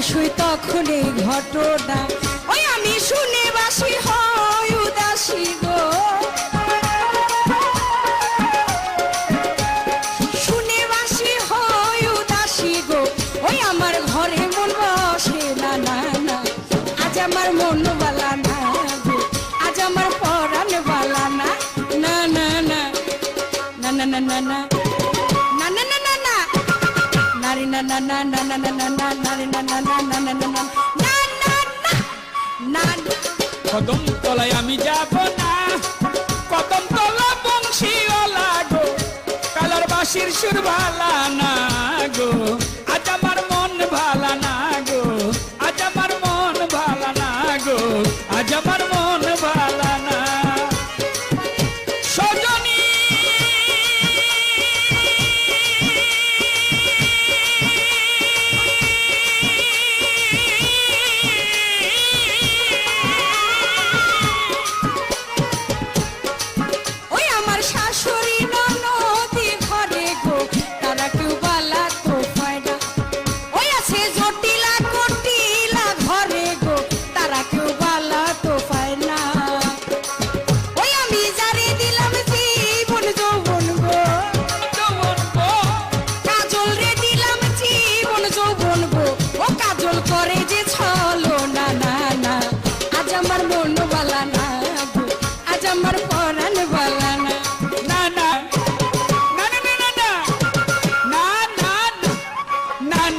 বসুই তখন এই ঘটনা। ওই আমি শুনে বাসি হয় উদাসী গো। শুনে বাসি হয় উদাসী গো। ওই আমার ঘরে মন বসে না না না। আজ আমার মন বালা না গো। আজ আমার পরাণ বালা না না না না। না না না না না। na na na na na na na na na na na na na na না কদম তলায় আমি যাব না। কদম তলা বংশীওয়ালা গো। কালার বাসির সুর ভালা না গো। আজ আমার মন ভালা না গো। আজ আমার মন ভালা না গো। আজ আমার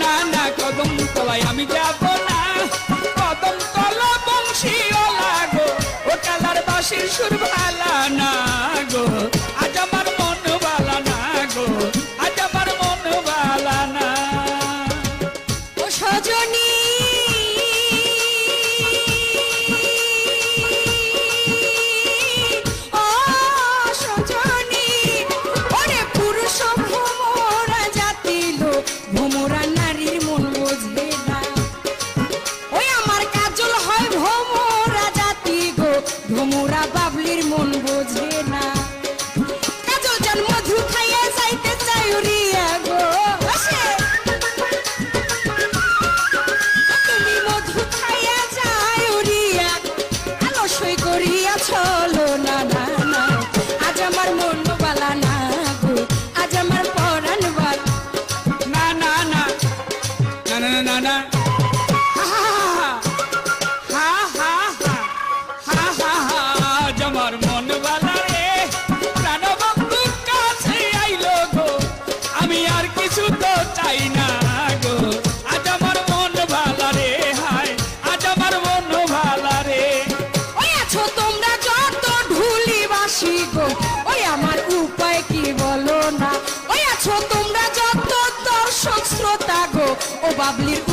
না না কদম তলায় আমি যাব না। কদম তলা বংশীওয়ালা গো, ও কালার বাসির সুর ভালা না। o Bablico